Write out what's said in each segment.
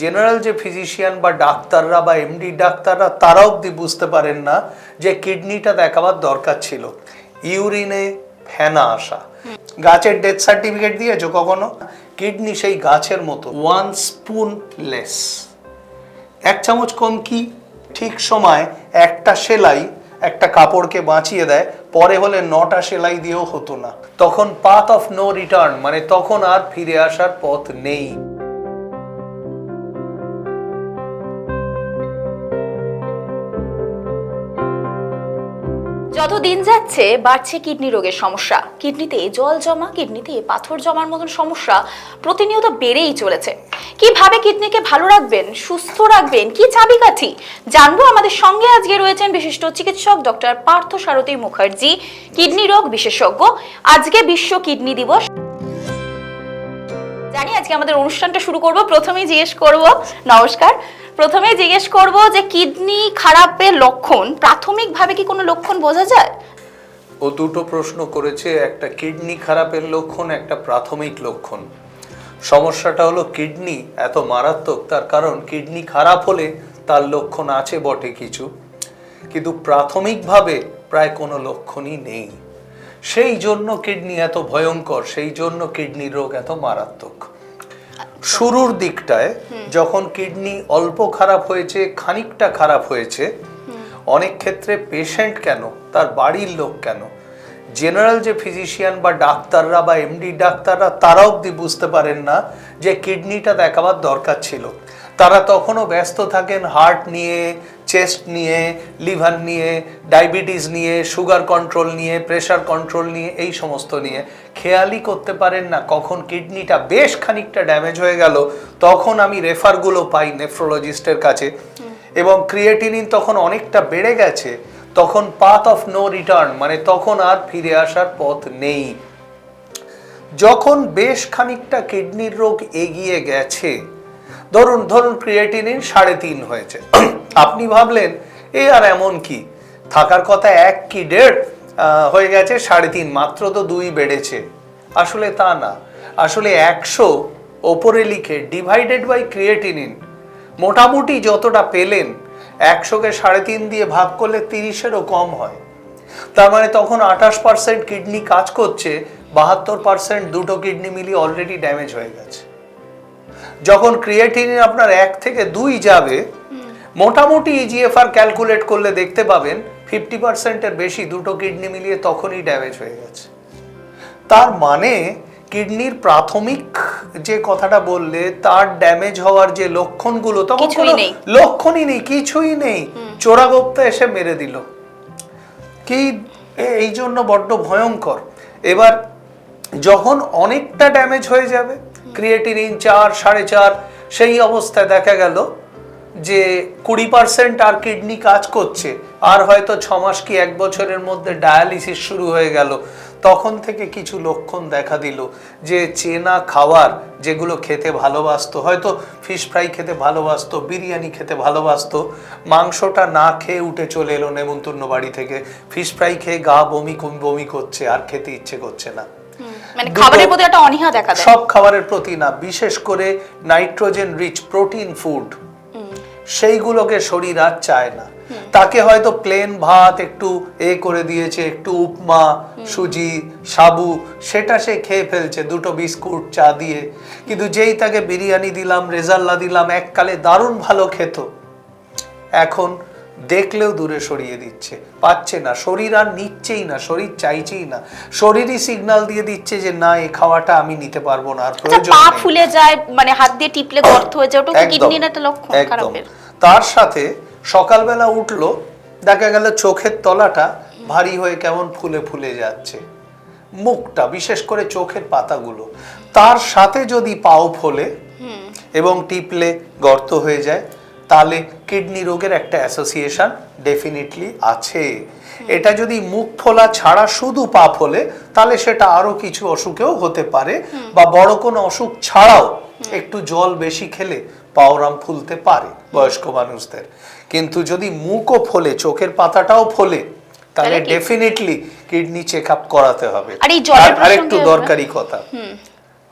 General যে physician বা ডাক্তাররা বা এমডি ডাক্তাররা তারা অবধি বুঝতে পারেন না যে কিডনিটা দেখাবার দরকার ছিল। ইউরিনে ফেনা আসা। গাছের ডেথ সার্টিফিকেট দিয়েছ কখনো? কিডনি সেই গাছের মতো ওয়ান স্পুন লেস এক চামচ কম কি? ঠিক সময় একটা সেলাই একটা কাপড়কে বাঁচিয়ে দেয় পরে হলে নটা সেলাই দিয়েও হতো না। তখন পাথ অফ নো রিটার্ন মানে তখন আর ফিরে আসার পথ নেই। যত দিন যাচ্ছে, বাড়ছে কিডনি রোগের সমস্যা। কিডনিতে জল জমা, কিডনিতে পাথর জমার মতন সমস্যা প্রতিনিয়ত বেড়েই চলেছে। কীভাবে কিডনিকে ভালো রাখবেন, সুস্থ রাখবেন, কি চাবিকাঠি? জানব আমাদের সঙ্গে আজকে রয়েছেন বিশিষ্ট চিকিৎসক ডক্টর পার্থ সারথী মুখার্জি, কিডনি রোগ বিশেষজ্ঞ। আজকে বিশ্ব কিডনি দিবস। জানি আজকে আমাদের অনুষ্ঠানটা শুরু করব, প্রথমেই জিজ্ঞেস করব, নমস্কার। প্রথমেই জিজ্ঞেস করব যে কিডনি খারাপের লক্ষণ, প্রাথমিকভাবে কি কোনো লক্ষণ বোঝা যায়? ও দুটো প্রশ্ন করেছে, একটা কিডনি খারাপের লক্ষণ, একটা প্রাথমিক লক্ষণ। সমস্যাটা হলো কিডনি এত মারাত্মক, তার কারণ কিডনি খারাপ হলে তার লক্ষণ আছে বটে কিছু। কিন্তু প্রাথমিকভাবে প্রায় কোনো লক্ষণই নেই। সেই জন্য কিডনি এত ভয়ঙ্কর, সেই জন্য কিডনি রোগ এত মারাত্মক। শুরুর দিকটায় যখন কিডনি অল্প খারাপ হয়েছে, খানিকটা খারাপ হয়েছে, অনেক ক্ষেত্রে পেশেন্ট কেন? তার বাড়ির লোক কেন? জেনারেল যে ফিজিশিয়ান বা ডাক্তাররা বা এমডি ডাক্তাররা তারা অব্দি বুঝতে পারেন না যে কিডনিটা দেখাবার দরকার ছিল। তারা তখনও ব্যস্ত থাকেন হার্ট নিয়ে চেস্ট নিয়ে লিভার নিয়ে ডায়াবেটিস নিয়ে সুগার কন্ট্রোল নিয়ে প্রেশার কন্ট্রোল নিয়ে, এই সমস্ত নিয়ে। খেয়ালই করতে পারেন না, কখন কিডনিটা বেশ খানিকটা ড্যামেজ হয়ে গেল, তখন আমি রেফারগুলো পাই নেফ্রোলজিস্টের কাছে। এবং ক্রিয়েটিনিন তখন অনেকটা বেড়ে গেছে, তখন পাথ অফ নো রিটার্ন মানে তখন আর ফিরে আসার পথ নেই। যখন বেশ খানিকটা কিডনির রোগ এগিয়ে গেছে, ধরুন ধরুন ক্রিয়েটিনিন সাড়ে তিন হয়েছে। আপনি ভাবলেন এ আর এমন কি? থাকার কথা এক কি আহ, হয়ে গেছে সাড়ে তিন মাত্র তো দুই বেড়েছে। আসলে তা না। আসলে একশো ওপরে লিখে ডিভাইডেড বাই ক্রিয়েটিনিন মোটামুটি যতটা পেলেন একশোকে সাড়ে তিন দিয়ে ভাগ করলে তিরিশেরও কম হয়। তার মানে তখন আঠাশ পার্সেন্ট কিডনি কাজ করছে বাহাত্তর পার্সেন্ট দুটো কিডনি মিলিয়ে অলরেডি ড্যামেজ হয়ে গেছে। যখন ক্রিয়েটিনিন আপনার এক থেকে দুই যাবে মোটামুটি E ইজিএফআর ক্যালকুলেট করলে দেখতে পাবেন ফিফটি পার্সেন্টের বেশি দুটো কিডনি মিলিয়ে তখনই ড্যামেজ হয়ে গেছে। তার মানে কিডনির প্রাথমিক যে কথাটা বললে তার ড্যামেজ হওয়ার যে লক্ষণগুলো তখন কোনো। লক্ষণই নেই কিছুই নেই। চোরাগোপ্তা এসে মেরে দিল। কি? এই জন্য বড্ড ভয়ঙ্কর। এবার যখন অনেকটা ড্যামেজ হয়ে যাবে ক্রিয়েটিনিন চার সাড়ে চার সেই অবস্থায় দেখা গেল যে কুড়ি পার্সেন্ট আর কিডনি কাজ করছে আর হয়তো ছ মাস কি এক বছরের মধ্যে ডায়ালিসিস শুরু হয়ে গেল তখন থেকে কিছু লক্ষণ দেখা দিল যে চেনা খাবার যেগুলো খেতে ভালোবাসতো হয়তো ফিশ ফ্রাই খেতে ভালোবাসতো বিরিয়ানি খেতে ভালোবাসতো মাংসটা না খেয়ে উঠে চলে এলো নেমন্তন্ন বাড়ি থেকে। ফিশ ফ্রাই খেয়ে গা বমি বমি করছে আর খেতে ইচ্ছে করছে না। মানে খাবারের প্রতি একটা অনীহা দেখা দেয়। সব খাবারের প্রতি না বিশেষ করে নাইট্রোজেন রিচ প্রোটিন ফুড সেইগুলোকে শরীর আর চায় না। তাকে হয়তো প্লেন ভাত, একটু এ করে দিয়েছে, একটু উপমা, সুজি, সাবু, সেটা সে খেয়ে ফেলছে, দুটো বিস্কুট, চা দিয়ে। কিন্তু যেই তাকে বিরিয়ানি দিলাম, রেজাল্লা দিলাম, এককালে দারুণ ভালো খেত। এখন দেখলেও দূরে সরিয়ে দিচ্ছে। পাচ্ছে না। শরীর আর নিচ্ছেই না শরীর চাইছেই না। শরীরই সিগন্যাল দিয়ে দিচ্ছে যে না এই খাওয়াটা আমি নিতে পারব না আর আচ্ছা প্রয়োজন পা ফুলে যায় মানে হাত দিয়ে টিপলে গর্ত হয়ে যায় ওটা কিডনির একটা লক্ষণ খারাপের? তার সাথে সকালবেলা উঠল দেখা গেল চোখের তলাটা ভারী হয়ে কেমন ফুলে ফুলে যাচ্ছে। মুখটা বিশেষ করে চোখের পাতাগুলো। তার সাথে যদি পাও ফোলে এবং টিপলে গর্ত হয়ে যায় তাহলে কিডনি রোগের একটা অ্যাসোসিয়েশন ডেফিনেটলি আছে। এটা যদি মুখ ফোলা ছাড়া শুধু পা ফোলে তাহলে সেটা আরও কিছু অসুখেও হতে পারে বা বড় কোনো অসুখ ছাড়াও একটু জল বেশি খেলে পাওরাম ফুলতে পারে বয়স্ক মানুষদের। কিন্তু যদি মুখও ফোলে চোখের পাতাটাও ফোলে তাহলে ডেফিনেটলি কিডনি চেক আপ করাতে হবে। আর একটু দরকারি কথা।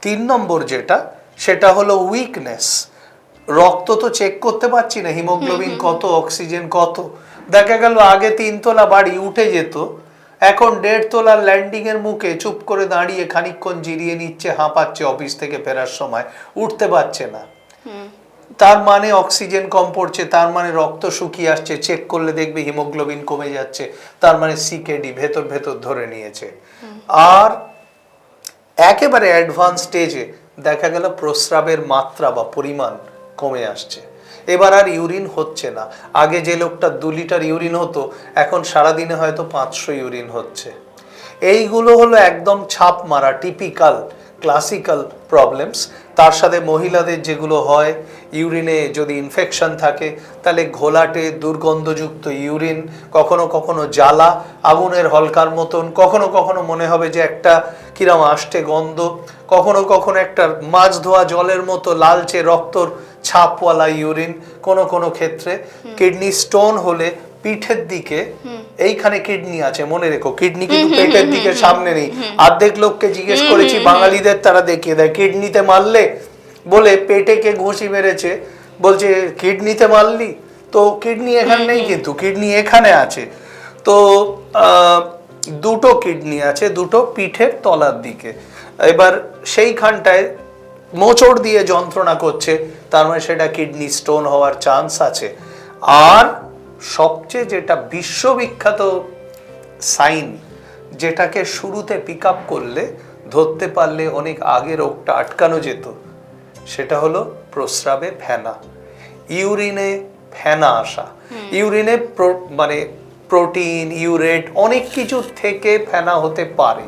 তিন নম্বর যেটা সেটা হলো উইকনেস রক্ত তো চেক করতে পারছি না হিমোগ্লোবিন কত অক্সিজেন কত। দেখা গেল আগে তিনতলা বাড়ি উঠে যেত এখন দেড় তলার ল্যান্ডিং এর মুখে চুপ করে দাঁড়িয়ে খানিকক্ষণ জিরিয়ে নিচ্ছে হাঁপাচ্ছে অফিস থেকে ফেরার সময় উঠতে পারছে না। তার মানে অক্সিজেন কম পড়ছে তার মানে রক্ত শুকিয়ে আসছে চেক করলে দেখবে হিমোগ্লোবিন কমে যাচ্ছে তার মানে সিকেডি ভেতর ভেতর ধরে নিয়েছে। আর একেবারে অ্যাডভান্স স্টেজে দেখা গেল প্রস্রাবের মাত্রা বা পরিমাণ কমে আসছে। এবার আর ইউরিন হচ্ছে না। আগে যে লোকটা দু লিটার ইউরিন হতো, এখন সারাদিনে হয়তো পাঁচশো ইউরিন হচ্ছে। এইগুলো হলো একদম ছাপ মারা টিপিক্যাল ক্লাসিক্যাল প্রবলেমস তার সাথে মহিলাদের যেগুলো হয় ইউরিনে যদি ইনফেকশন থাকে তাহলে ঘোলাটে দুর্গন্ধযুক্ত ইউরিন কখনো কখনো জ্বালা আগুনের হলকার মতন কখনো কখনো মনে হবে যে একটা কিরম আষ্টে গন্ধ কখনো কখনো একটা মাছ ধোয়া জলের মতো লালচে রক্তর ছাপওয়ালা ইউরিন কোনো কোনো ক্ষেত্রে কিডনি স্টোন হলে পিঠের দিকে এইখানে কিডনি আছে মনে রেখো কিডনি কিন্তু পেটের দিকে সামনে নেই। অর্ধেক লোককে জিজ্ঞেস করেছি বাঙালিদের তারা দেখিয়ে দেয় কিডনিতে মারলে? বলে পেটে কে ঘুষি মেরেছে? বলছে কিডনিতে মারলি? তো কিডনি এখানে নেই কিন্তু কিডনি এখানে আছে। তো দুটো কিডনি আছে দুটো পিঠের তলার দিকে। এবার সেইখানটায় মোচড় দিয়ে যন্ত্রণা করছে তার মানে সেটা কিডনি স্টোন হওয়ার চান্স আছে। আর সবচেয়ে যেটা বিশ্ববিখ্যাত সাইন যেটাকে শুরুতে পিক আপ করলে ধরতে পারলে অনেক আগে রোগটা আটকানো যেত সেটা হলো প্রস্রাবে ফেনা ইউরিনে ফেনা আসা। ইউরিনে মানে প্রোটিন ইউরেট অনেক কিছু থেকে ফেনা হতে পারে।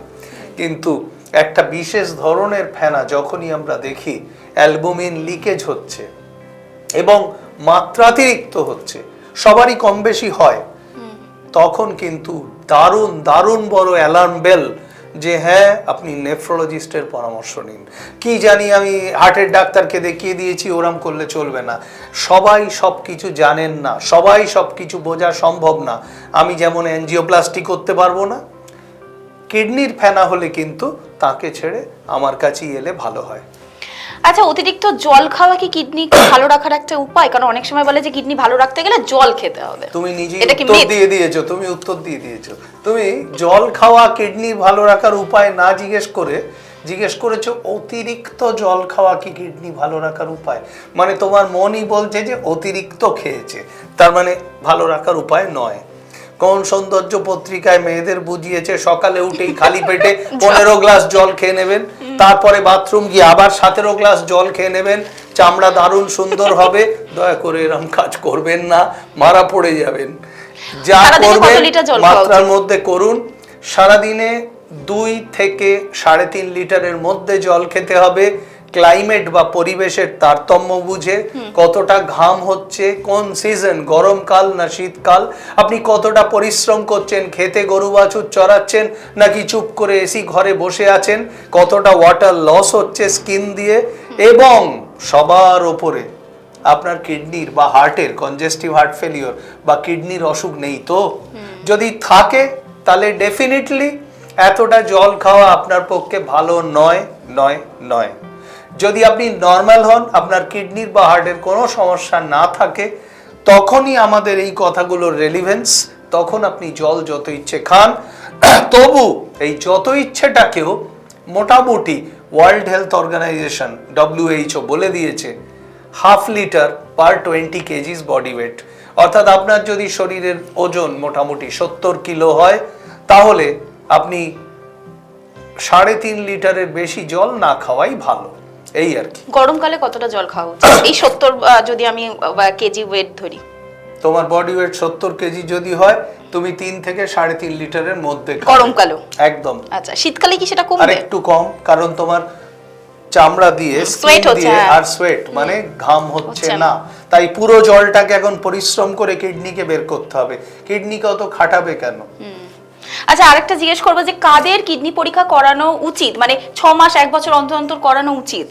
কিন্তু একটা বিশেষ ধরনের ফেনা যখনই আমরা দেখি অ্যালবুমিন লিকেজ হচ্ছে এবং মাত্রাতিরিক্ত হচ্ছে। সবারই কম বেশি হয়। তখন কিন্তু দারুণ দারুণ বড় অ্যালার্ম বেল যে হ্যাঁ আপনি নেফ্রোলজিস্টের পরামর্শ নিন। কি জানি আমি হার্টের ডাক্তারকে দেখিয়ে দিয়েছি ওরম করলে চলবে না। সবাই সব কিছু জানেন না সবাই সব কিছু বোঝা সম্ভব না। আমি যেমন এনজিওপ্লাস্টি করতে পারব না কিডনির ফেনা হলে কিন্তু তাকে ছেড়ে আমার কাছেই এলে ভালো হয়। আচ্ছা অতিরিক্ত জল খাওয়া কি কিডনি ভালো রাখার একটা উপায়? কারণ অনেক সময় বলে যে কিডনি ভালো রাখতে গেলে জল খেতে হবে। তুমি নিজে উত্তর দিয়ে দিয়েছ তুমি উত্তর দিয়ে দিয়েছ। তুমি জল খাওয়া কিডনি ভালো রাখার উপায় না জিজ্ঞেস করে জিজ্ঞেস করেছ অতিরিক্ত জল খাওয়া কি কিডনি ভালো রাখার উপায়? মানে তোমার মনই বলছে যে অতিরিক্ত খেয়েছে। তার মানে ভালো রাখার উপায় নয়। কোন সৌন্দর্য পত্রিকায় মেয়েদের বুঝিয়েছে? সকালে উঠেই খালি পেটে পনেরো গ্লাস জল খেয়ে নেবেন তারপরে বাথরুম গিয়ে আবার সতেরো গ্লাস জল খেয়ে নেবেন। চামড়া দারুণ সুন্দর হবে। দয়া করে এরম কাজ করবেন না মারা পড়ে যাবেন। যা করবেন মাত্রার মধ্যে করুন। সারাদিনে দুই থেকে সাড়ে তিন লিটারের মধ্যে জল খেতে হবে। ক্লাইমেট বা পরিবেশের তারতম্য বুঝে কতটা ঘাম হচ্ছে কোন সিজন গরমকাল না শীতকাল আপনি কতটা পরিশ্রম করছেন খেতে গরু বাছুর চড়াচ্ছেন নাকি চুপ করে এসি ঘরে বসে আছেন কতটা ওয়াটার লস হচ্ছে স্কিন দিয়ে এবং সবার ওপরে আপনার কিডনির বা হার্টের কনজেস্টিভ হার্ট ফেলিওর বা কিডনির অসুখ নেই তো? যদি থাকে তাহলে ডেফিনেটলি এতটা জল খাওয়া আপনার পক্ষে ভালো নয় নয় নয়। যদি আপনি নর্মাল হন, আপনার কিডনির বা হার্টের কোনো সমস্যা না থাকে, তখনই আমাদের এই কথাগুলোর রেলিভেন্স তখন আপনি জল যত ইচ্ছে খান। তবু এই যত ইচ্ছেটাকেও মোটামুটি ওয়ার্ল্ড হেলথ অর্গানাইজেশন ডব্লিউএইচও বলে দিয়েছে half litre per twenty KGs body weight অর্থাৎ আপনার যদি শরীরের ওজন মোটামুটি সত্তর কিলো হয়, তাহলে আপনি সাড়ে তিন লিটারের বেশি জল না খাওয়াই ভালো। এই আর কি। গরমকালে কতটা জল খাওয়া উচিত? এই সত্তর যদি আমি কেজি ওয়েট ধরি। তোমার বডি ওয়েট সত্তর কেজি যদি হয় তুমি তিন থেকে সাড়ে তিন লিটারের মধ্যে খাবে। গরমকালেও? একদম। আচ্ছা শীতকালে কি সেটা আর কমবে? একটু কম কারণ তোমার চামড়া দিয়ে sweat হচ্ছে, হ্যাঁ। আর সোয়েট মানে ঘাম হচ্ছে হচ্ছে না। তাই পুরো জলটাকে এখন পরিশ্রম করে কিডনিকে বের করতে হবে। কিডনিকে অত খাটাবে কেন? আচ্ছা আরেকটা জিজ্ঞেস করব যে কাদের কিডনি পরীক্ষা করানো উচিত? মানে ছ মাস এক বছর অন্তর অন্তর করানো উচিত?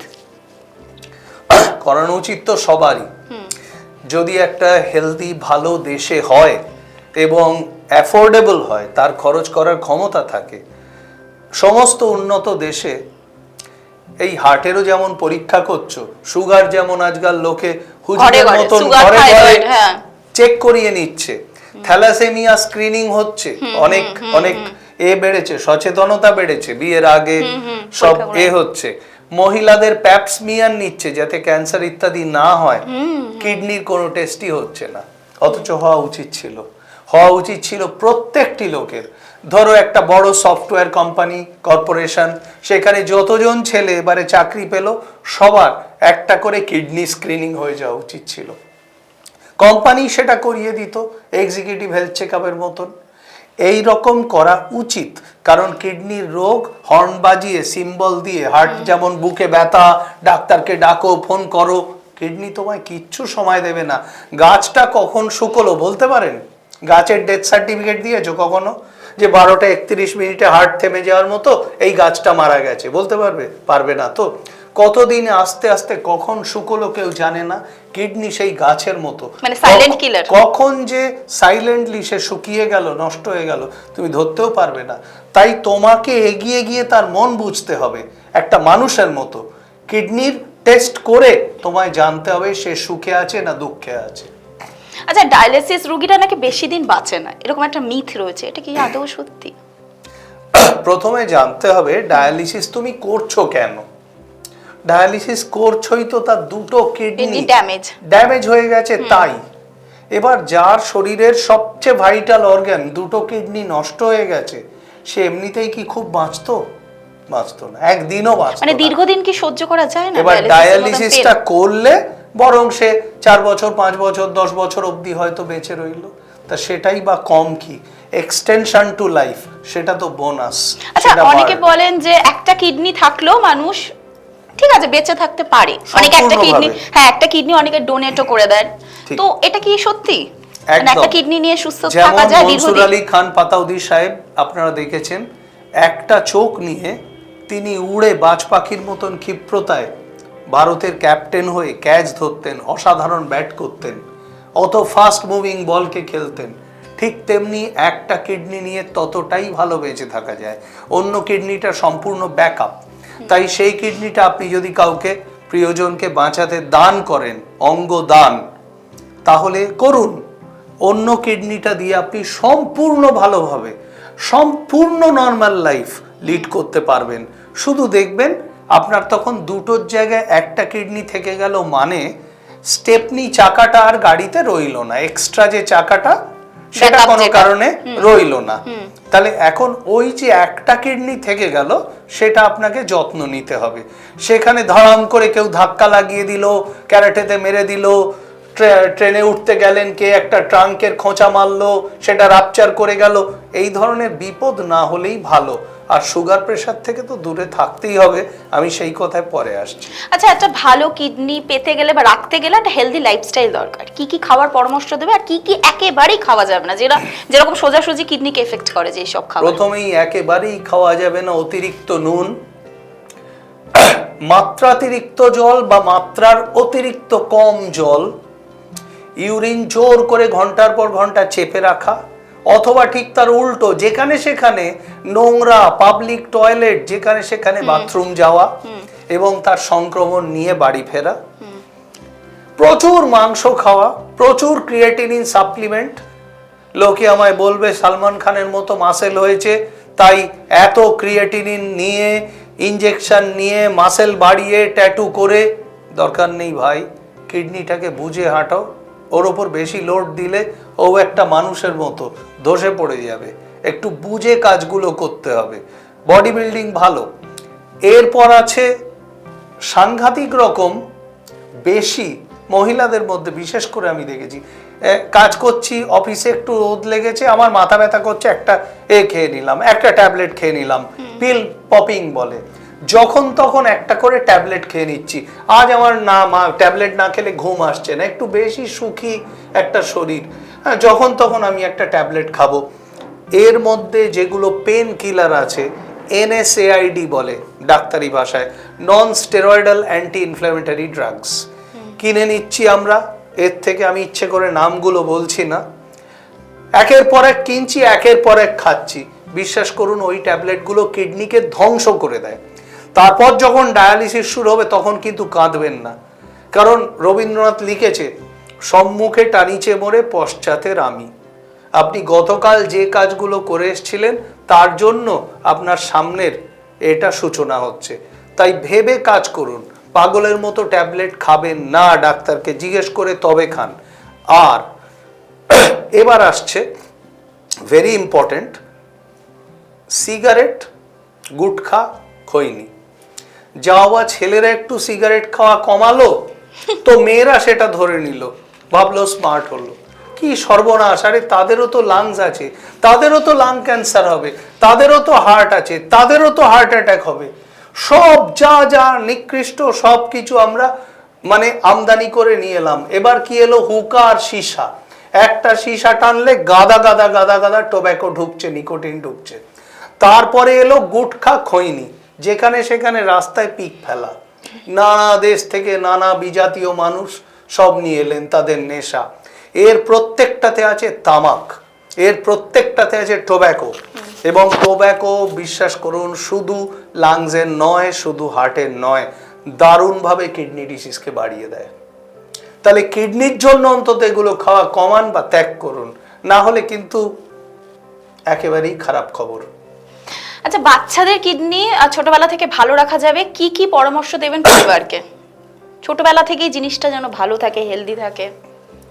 করানো উচিত তো সবারই। যদি একটা হেলদি ভালো দেশে হয় এবং অ্যাফোর্ডেবল হয় তার খরচ করার ক্ষমতা থাকে সমস্ত উন্নত দেশে এই হার্টেরও যেমন পরীক্ষা করছ সুগার যেমন আজকাল লোকে হুজুরের মতন ঘরে ঘরে হ্যাঁ। চেক করিয়ে নিচ্ছে থ্যালাসেমিয়া স্ক্রিনিং হচ্ছে। অনেক অনেক এ বেড়েছে সচেতনতা বেড়েছে বিয়ের আগে সব এ হচ্ছে। মহিলাদের প্যাপসমিয়ার নিচ্ছে যাতে ক্যান্সার ইত্যাদি না হয়। কিডনির কোনো টেস্টই হচ্ছে না। অথচ হওয়া উচিত ছিল। হওয়া উচিত ছিল প্রত্যেকটি লোকের। ধরো একটা বড় সফটওয়্যার কোম্পানি কর্পোরেশন সেখানে যতজন ছেলে এবারে চাকরি পেল সবার একটা করে কিডনি স্ক্রিনিং হয়ে যাওয়া উচিত ছিল। কোম্পানি সেটা করিয়ে দিত এক্সিকিউটিভ হেলথ চেক আপের মতন। এই রকম করা উচিত কারণ কিডনির রোগ হর্ন বাজিয়ে সিম্বল দিয়ে হার্ট যেমন বুকে ব্যথা ডাক্তারকে ডাকো ফোন করো কিডনি তোমায় কিচ্ছু সময় দেবে না। গাছটা কখন শুকলো বলতে পারেন? গাছের ডেথ সার্টিফিকেট দিয়েছ কখনো? যে বারোটা একত্রিশ মিনিটে হার্ট থেমে যাওয়ার মতো এই গাছটা মারা গেছে বলতে পারবে পারবে না তো? কতদিন আস্তে আস্তে কখন শুকলো কেউ জানে না কিডনি সেই গাছের মতো। মানে কখন যে সাইলেন্টলি সে শুকিয়ে গেল নষ্ট হয়ে গেল তুমি ধরতেও পারবে না। তাই তোমাকে এগিয়ে গিয়ে তার মন বুঝতে হবে একটা মানুষের মতো। কিডনির টেস্ট করে তোমায় জানতে হবে সে সুখে আছে না দুঃখে আছে। আচ্ছা ডায়ালিসিস রোগীরা নাকি বেশি দিন বাঁচে না? এরকম একটা মিথ রয়েছে এটা কি আদৌ সত্যি? প্রথমে জানতে হবে ডায়ালিসিস তুমি করছ কেন? ডায়ালিসিস করছোই তো তার দুটো কিডনি damage। ড্যামেজ হয়ে গেছে তাই। এবার যার শরীরের সবচেয়ে ভাইটাল অর্গান দুটো কিডনি নষ্ট হয়ে গেছে সে এমনিতেই কি খুব বাঁচতো? বাঁচতো না একদিনও বাঁচতো মানে দীর্ঘদিন কি সহ্য করা যায় না এবার ডায়ালিসিসটা করলে বরং সে চার বছর পাঁচ বছর দশ বছর অবধি হয়তো বেঁচে রইল। তা সেটাই বা কম কি? এক্সটেনশন টু লাইফ সেটা তো বোনাস আচ্ছা অনেকে বলেন যে একটা কিডনি থাকলেও মানুষ ঠিক আছে বেঁচে থাকতে পারে। অনেকে একটা কিডনি হ্যাঁ একটা কিডনি অনেকে ডোনেটও করে দেন। তো এটা কি সত্যি? মানে একটা কিডনি নিয়ে সুস্থ থাকা যায় মনসুর আলী খান পাতাউদি সাহেব আপনারা দেখেছেন একটা চোখ নিয়ে তিনি উড়ে বাজ পাখির মতন ক্ষিপ্রতায় ভারতের ক্যাপ্টেন হয়ে ক্যাচ ধরতেন অসাধারণ ব্যাট করতেন অত ফাস্ট মুভিং বলকে খেলতেন। ঠিক তেমনি একটা কিডনি নিয়ে ততটাই ভালো বেঁচে থাকা যায়। অন্য কিডনিটা সম্পূর্ণ ব্যাকআপ তাই সেই কিডনিটা আপনি যদি কাউকে প্রিয়জনকে বাঁচাতে দান করেন অঙ্গ দান তাহলে করুন। অন্য কিডনিটা দিয়ে আপনি সম্পূর্ণ ভালোভাবে সম্পূর্ণ নর্মাল লাইফ লিড করতে পারবেন। শুধু দেখবেন আপনার তখন দুটোর জায়গায় একটা কিডনি থেকে গেল মানে স্টেপনি চাকাটা আর গাড়িতে রইল না। এক্সট্রা যে চাকাটা সেটা কোনো কারণে রইল না। তাহলে এখন ওই যে একটা কিডনি থেকে গেল সেটা আপনাকে যত্ন নিতে হবে। সেখানে ধরাম করে কেউ ধাক্কা লাগিয়ে দিল, ক্যারাটেতে মেরে দিল, ট্রে- ট্রেনে উঠতে গেলেন কে, একটা ট্রাঙ্কের খোঁচা মারলো, সেটা রাপচার করে গেল। এই ধরনের বিপদ না হলেই ভালো। আর সুগার প্রেশার থেকে তো দূরে থাকতেই হবে। আমি সেই কথায় পরে আসছি। আচ্ছা একটা ভালো কিডনি পেতে গেলে বা রাখতে গেলে একটা হেলদি লাইফস্টাইল দরকার। কি কি খাওয়ার পরামর্শ দেবে আর কি কি একেবারেই খাওয়া যাবে না? যেটা যেরকম সোজাসুজি কিডনিকে এফেক্ট করে যে সব খাবার। প্রথমেই একেবারেই খাওয়া যাবে না অতিরিক্ত নুন। মাত্রাতিরিক্ত জল বা মাত্রার অতিরিক্ত কম জল। ইউরিন জোর করে ঘণ্টার পর ঘণ্টা চেপে রাখা। অথবা ঠিক তার উল্টো যেখানে সেখানে নোংরা পাবলিক টয়লেট যেখানে সেখানে বাথরুম যাওয়া এবং তার সংক্রমণ নিয়ে বাড়ি ফেরা। প্রচুর মাংস খাওয়া প্রচুর ক্রিয়েটিনিন সাপ্লিমেন্ট লোকে আমায় বলবে সালমান খানের মতো মাসেল হয়েছে তাই এত ক্রিয়েটিনিন নিয়ে ইঞ্জেকশন নিয়ে মাসেল বাড়িয়ে ট্যাটু করে দরকার নেই ভাই। কিডনিটাকে বুঝে হাঁটাও। ওর ওপর বেশি লোড দিলে ও একটা মানুষের মতো ধসে পড়ে যাবে। একটু বুঝে কাজগুলো করতে হবে। বডি বিল্ডিং ভালো। এরপর আছে সাংঘাতিক রকম বেশি মহিলাদের মধ্যে বিশেষ করে আমি দেখেছি। কাজ করছি অফিসে একটু রোদ লেগেছে আমার মাথা ব্যথা করছে একটা এ খেয়ে নিলাম একটা ট্যাবলেট খেয়ে নিলাম। পিল পপিং বলে। যখন তখন একটা করে ট্যাবলেট খেয়ে নিচ্ছি। আজ আমার না মা ট্যাবলেট না খেলে ঘুম আসছে না একটু বেশি সুখী একটা শরীর। হ্যাঁ যখন তখন আমি একটা ট্যাবলেট খাব। এর মধ্যে যেগুলো পেন কিলার আছে এনএসএআইডি বলে ডাক্তারি ভাষায় non steroidal anti inflammatory drugs কিনে নিচ্ছি আমরা এর থেকে আমি ইচ্ছে করে নামগুলো বলছি না। একের পর এক কিনছি একের পর এক খাচ্ছি। বিশ্বাস করুন ওই ট্যাবলেটগুলো কিডনিকে ধ্বংস করে দেয়। তারপর যখন ডায়ালিসিস শুরু হবে, তখন কিন্তু কাঁদবেন না। কারণ রবীন্দ্রনাথ লিখেছে, সম্মুখে টানিছে মোরে পশ্চাতের আমি আপনি গতকাল যে কাজগুলো করে এসেছিলেন, তার জন্য আপনার সামনের এটা সূচনা হচ্ছে। তাই ভেবে কাজ করুন। পাগলের মতো ট্যাবলেট খাবেন না, ডাক্তারকে জিজ্ঞেস করে তবে খান। আর এবার আসছে very important cigarette gutkha, khaini. যাওয়া ছেলেরা একটু সিগারেট খাওয়া কমালো, তো মেয়েরা সেটা ধরে নিল, ভাবলো স্মার্ট হলো। কি সর্বনাশ, আরে তাদেরও তো লাংস আছে, তাদেরও তো লাং ক্যান্সার হবে, তাদেরও তো হার্ট আছে, তাদেরও তো হার্ট অ্যাটাক হবে। সব যা যা নিকৃষ্ট সব কিছু আমরা মানে আমদানি করে নিয়ে এলাম। এবার কি এলো? হুকা আর সীসা। একটা সীসা টানলে গাদা গাদা গাদা গাদা টোব্যাকো ঢুকছে, নিকোটিন ঢুকছে। তারপরে এলো গুটখা খৈনি। যেখানে সেখানে রাস্তায় পিক ফেলা। নানা দেশ থেকে নানা বিজাতীয় মানুষ সব নিয়ে এলেন তাদের নেশা। এর প্রত্যেকটাতে আছে তামাক, এর প্রত্যেকটাতে আছে টোব্যাকো এবং টোব্যাকো বিশ্বাস করুন, শুধু লাংসের নয়, শুধু হার্টের নয়, দারুণভাবে কিডনি ডিসিজকে বাড়িয়ে দেয়। তাহলে কিডনির জন্য অন্তত এগুলো খাওয়া কমান বা ত্যাগ করুন। না হলে কিন্তু একেবারেই খারাপ খবর। আচ্ছা বাচ্চাদের কিডনি ছোটবেলা থেকে ভালো রাখা যাবে? কি কি পরামর্শ দেবেন পরিবারকে? ছোটবেলা থেকেই জিনিসটা যেন ভালো থাকে হেলদি থাকে।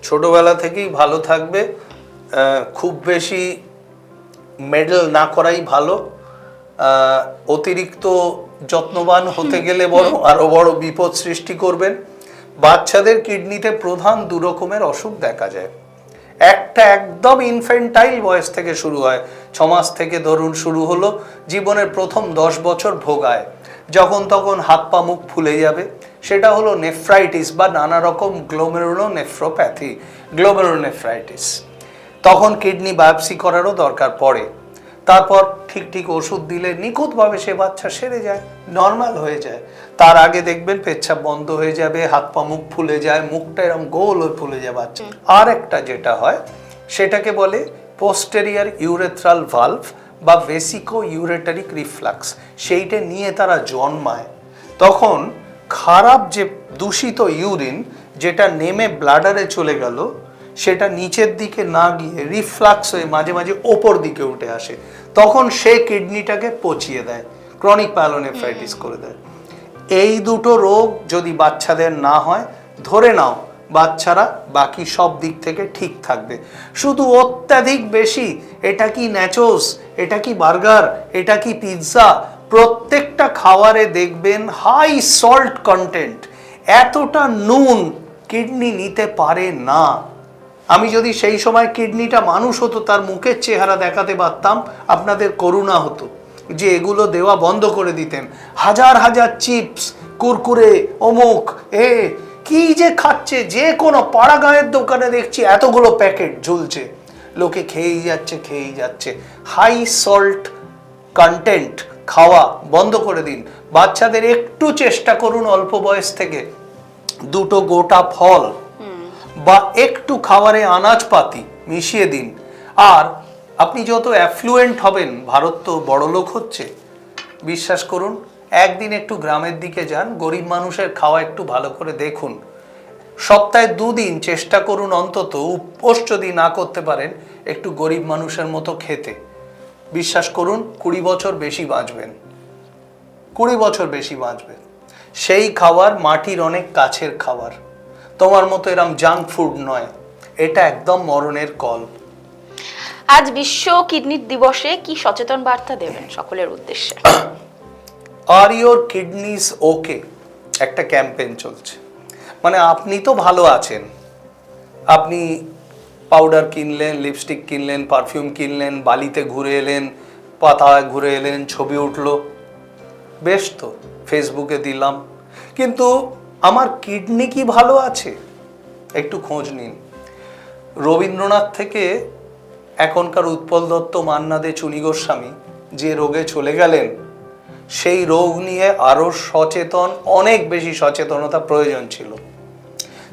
ছোটবেলা থেকেই ভালো থাকবে। খুব বেশি মেডেল না করাই ভালো। অতিরিক্ত যত্নবান হতে গেলে বড় আরও বড় বিপদ সৃষ্টি করবেন। বাচ্চাদের কিডনিতে প্রধান দু রকমের অসুখ দেখা যায়। একটা একদম ইনফেন্টাইল বয়স থেকে শুরু হয়। ছমাস থেকে ধরুন শুরু হলো, জীবনের প্রথম দশ বছর ভোগায়। যখন তখন হাত পা মুখ ফুলে যাবে। সেটা হলো নেফ্রাইটিস বা নানা রকম গ্লোমেরুলো নেফ্রোপ্যাথি গ্লোমেরোনেফ্রাইটিস তখন কিডনি বায়োপসি করারও দরকার পড়ে। তারপর ঠিক ঠিক ওষুধ দিলে নিখুঁতভাবে সে বাচ্চা সেরে যায় নর্মাল হয়ে যায়। তার আগে দেখবেন পেচ্ছাপ বন্ধ হয়ে যাবে হাত পা মুখ ফুলে যায় মুখটা এরকম গোল হয়ে ফুলে যায় বাচ্চা। আর একটা যেটা হয় সেটাকে বলে পোস্টেরিয়ার ইউরেথ্রাল ভালভ বা ভেসিকো ইউরেটারিক রিফ্লাক্স সেইটা নিয়ে তারা জন্মায়। তখন খারাপ যে দূষিত ইউরিন যেটা নেমে ব্লাডারে চলে গেল সেটা নিচের দিকে না গিয়ে রিফ্লাক্স হয়ে মাঝে মাঝে ওপর দিকে উঠে আসে। তখন সে কিডনিটাকে পচিয়ে দেয় ক্রনিক পায়োলোনেফ্রাইটিস করে দেয়। এই দুটো রোগ যদি বাচ্চাদের না হয় ধরে নাও বাচ্চারা বাকি সব দিক থেকে ঠিক থাকবে। শুধু অত্যাধিক বেশি এটা কি ন্যাচোস এটা কি বার্গার এটা কি পিৎজা প্রত্যেকটা খাবারে দেখবেন হাই সল্ট কন্টেন্ট এতটা নুন কিডনি নিতে পারে না। আমি যদি সেই সময় কিডনিটা মানুষ হতো, তার মুখের চেহারা দেখাতে পারতাম, আপনাদের করুণা হতো যে এগুলো দেওয়া বন্ধ করে দিতেন। হাজার হাজার চিপস, কুরকুরে, অমুক, এ, কি যে খাচ্ছে, যে কোনো পাড়া গাঁয়ের দোকানে দেখছি এতগুলো প্যাকেট ঝুলছে। লোকে খেয়েই যাচ্ছে খেয়েই যাচ্ছে। হাই সল্ট কন্টেন্ট খাওয়া বন্ধ করে দিন। বাচ্চাদের একটু চেষ্টা করুন অল্প বয়স থেকে। দুটো গোটা ফল বা একটু খাবারে আনাজপাতি মিশিয়ে দিন। আর আপনি যত অ্যাফ্লুয়েন্ট হবেন, ভারত তো বড় লোক হচ্ছে, বিশ্বাস করুন, একদিন একটু গ্রামের দিকে যান, গরিব মানুষের খাওয়া একটু ভালো করে দেখুন। সপ্তাহে দুদিন চেষ্টা করুন অন্তত উপোস যদি না করতে পারেন, একটু গরিব মানুষের মতো খেতে। বিশ্বাস করুন, কুড়ি বছর বেশি বাঁচবেন। কুড়ি বছর বেশি বাঁচবেন। সেই খাবার মাটির অনেক কাছের খাবার। তোমার মতো এরম জাঙ্ক ফুড নয়। এটা একদম মরণের কল। আজ বিশ্ব কিডনি দিবসে কি সচেতন বার্তা দেবেন সকলের উদ্দেশ্যে? আর ইওর কিডনিস ওকে একটা ক্যাম্পেইন চলছে। মানে আপনি তো ভালো আছেন। আপনি পাউডার কিনলেন লিপস্টিক কিনলেন পারফিউম কিনলেন বালিতে ঘুরে এলেন পাতায় ঘুরে এলেন ছবি উঠল। বেশ তো ফেসবুকে দিলাম। কিন্তু আমার কিডনি কি ভালো আছে? একটু খোঁজ নিন। রবীন্দ্রনাথ থেকে এখনকার উৎপল দত্ত, মান্না দে, চুনি গোস্বামী যে রোগে চলে গেলেন, সেই রোগ নিয়ে আরও সচেতন, অনেক বেশি সচেতনতা প্রয়োজন ছিল।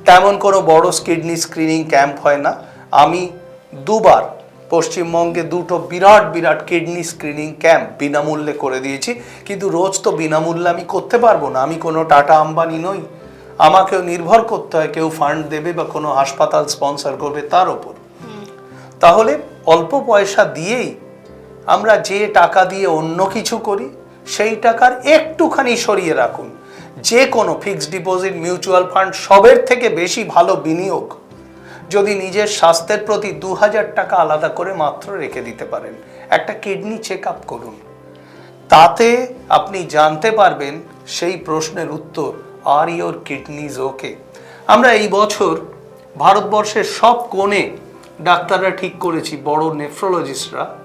তেমন কোনো বড় কিডনি স্ক্রিনিং ক্যাম্প হয় না। আমি দুবার পশ্চিমবঙ্গে দুটো বিরাট বিরাট কিডনি স্ক্রিনিং ক্যাম্প বিনামূল্যে করে দিয়েছি। কিন্তু রোজ তো বিনামূল্যে আমি করতে পারব না। আমি কোনো টাটা আম্বানি নই। আমাকেও নির্ভর করতে হয় কেউ ফান্ড দেবে বা কোনো হাসপাতাল স্পন্সর করবে তার ওপর। তাহলে অল্প পয়সা দিয়েই আমরা যে টাকা দিয়ে অন্য কিছু করি, সেই টাকার একটুখানি সরিয়ে রাখুন। যে কোনো ফিক্সড ডিপোজিট মিউচুয়াল ফান্ড সবের থেকে বেশি ভালো বিনিয়োগ যদি নিজের স্বাস্থ্যের প্রতি দু হাজার টাকা আলাদা করে মাত্র রেখে দিতে পারেন। একটা কিডনি চেক আপ করুন। তাতে আপনি জানতে পারবেন সেই প্রশ্নের উত্তর আর ইয়োর কিডনিজ ওকে। আমরা এই বছর ভারতবর্ষের সব কোণে ডাক্তাররা ঠিক করেছি, বড় নেফ্রোলজিস্টরা,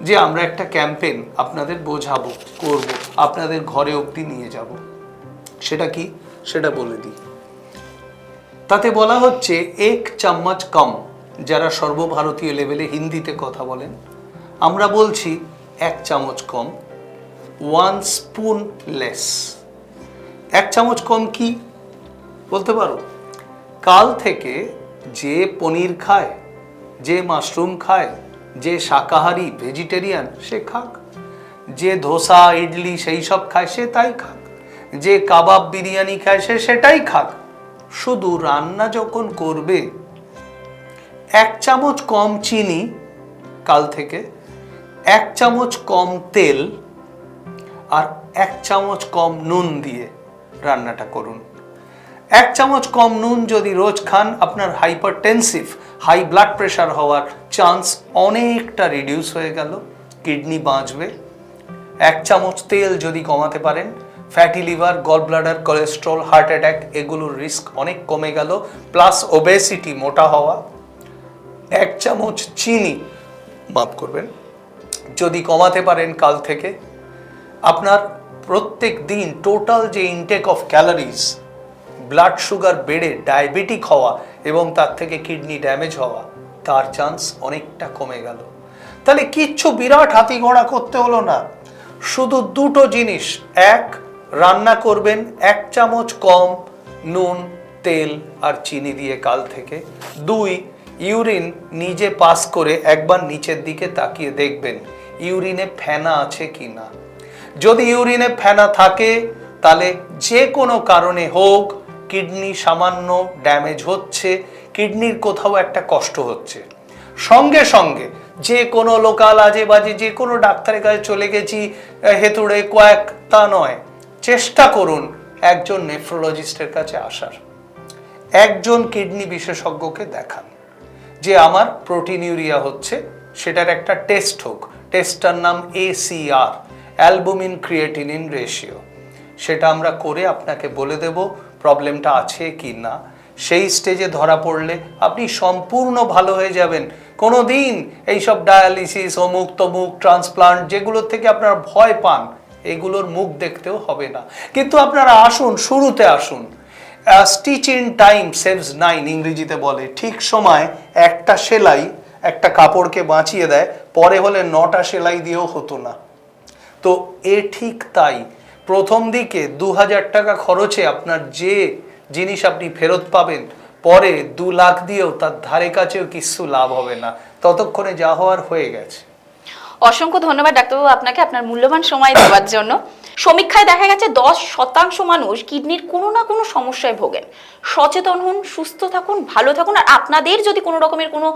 যে আমরা একটা ক্যাম্পেন আপনাদের বোঝাবো, করব, আপনাদের ঘরে অবধি নিয়ে যাব। সেটা কি? সেটা বলে দিই। তাতে বলা হচ্ছে এক চাম্মাচ কম, যারা সর্বভারতীয় লেভেলে হিন্দিতে কথা বলেন। আমরা বলছি এক চামচ কম ওয়ান স্পুন লেস এক চামচ কম কি? বলতে পারো। কাল থেকে যে পনির খায়, যে মাশরুম খায়, যে শাকাহারি ভেজিটেরিয়ান সে খাক। যে ধোসা, ইডলি, সেই সব খায়, সে তাই খাক। যে কাবাব, বিরিয়ানি খায়, সে সেটাই খাক। শুধু রান্না যখন করবে, এক চামচ কম চিনি কাল থেকে, এক চামচ কম তেল আর এক চামচ কম নুন দিয়ে রান্নাটা করুন। এক চামচ কম নুন যদি রোজ খান, আপনার হাইপারটেনসিভ, হাই ব্লাড প্রেশার হওয়ার চান্স অনেকটা রিডিউস হয়ে গেল, কিডনি বাঁচবে। এক চামচ তেল যদি কমাতে পারেন fatty liver gall bladder cholesterol heart attack এগুলোর রিস্ক অনেক কমে গেল প্লাস ওবেসিটি মোটা হওয়া। এক চামচ চিনি মাফ করবেন, যদি কমাতে পারেন কাল থেকে। আপনার প্রত্যেক দিন টোটাল যে intake of calories blood sugar বেড়ে ডায়াবেটিক হওয়া এবং তার থেকে কিডনি ড্যামেজ হওয়া, তার চান্স অনেকটা কমে গেল। তাহলে কিচ্ছু বিরাট হাতি ঘোড়া করতে হলো না। শুধু দুটো জিনিস, এক রান্না করবেন এক চামচ কম নুন, তেল আর চিনি দিয়ে কাল থেকে। দুই, ইউরিন নিজে পাস করে একবার নিচের দিকে তাকিয়ে দেখবেন ইউরিনে ফেনা আছে কি না। যদি ইউরিনে ফেনা থাকে, তাহলে যে কোনো কারণে হোক, কিডনি সামান্য ড্যামেজ হচ্ছে, কিডনির কোথাও একটা কষ্ট হচ্ছে। সঙ্গে সঙ্গে যে কোনো লোকাল আজে বাজে যে কোনো ডাক্তারের কাছে চলে গেছি হেতুড়ে কয়েক তা নয়। চেষ্টা করুন একজন নেফ্রোলজিস্টের কাছে আসার। একজন কিডনি বিশেষজ্ঞকে দেখান। যে আমার প্রোটিনিউরিয়া হচ্ছে, সেটার একটা টেস্ট হোক। টেস্টটার নাম এসিআর অ্যালবুমিন ক্রিয়েটিনিন রেশিও সেটা আমরা করে আপনাকে বলে দেব প্রবলেমটা আছে কি না। সেই স্টেজে ধরা পড়লে আপনি সম্পূর্ণ ভালো হয়ে যাবেন। কোনো দিন এইসব ডায়ালিসিস অমুক তমুক ট্রান্সপ্লান্ট যেগুলোর থেকে আপনারা ভয় পান এগুলোর মুখ দেখতেও হবে না। কিন্তু আপনারা আসুন, শুরুতে আসুন। Stitch in time saves nine ইংরেজিতে বলে, ঠিক সময় একটা সেলাই একটা কাপড়কে বাঁচিয়ে দেয়, পরে হলে নটা সেলাই দিয়েও হতো না। তো এ ঠিক তাই। প্রথম দিকে দু হাজার টাকা খরচে আপনার যে জিনিস আপনি ফেরত পাবেন, পরে দু লাখ দিয়েও তার ধারে কাছেও কিছু লাভ হবে না। ততক্ষণে যা হওয়ার হয়ে গেছে। অসংখ্য ধন্যবাদ, ডাক্তারবাবু, আপনাকে আপনার মূল্যবান সময় দেওয়ার জন্য। সমীক্ষায় দেখা গেছে দশ শতাংশ মানুষ কিডনির কোনো না কোনো সমস্যায় ভোগেন। সচেতন হন, সুস্থ থাকুন, ভালো থাকুন, আর আপনাদের যদি কোনো রকমের কোনো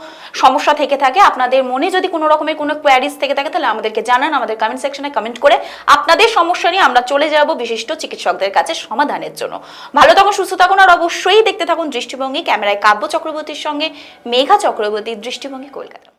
সমস্যা থেকে থাকে, আপনাদের মনে যদি কোনো রকমের কোনো কোয়ারিজ থেকে থাকে, তাহলে আমাদেরকে জানান, আমাদের কমেন্ট সেকশনে কমেন্ট করে আপনাদের সমস্যা নিয়ে আমরা চলে যাব বিশিষ্ট চিকিৎসকদের কাছে সমাধানের জন্য। ভালো থাকুন, সুস্থ থাকুন, আর অবশ্যই দেখতে থাকুন দৃষ্টিভঙ্গি, ক্যামেরায় কাব্য চক্রবর্তীর সঙ্গে মেঘা চক্রবর্তীর দৃষ্টিভঙ্গি কলকাতা।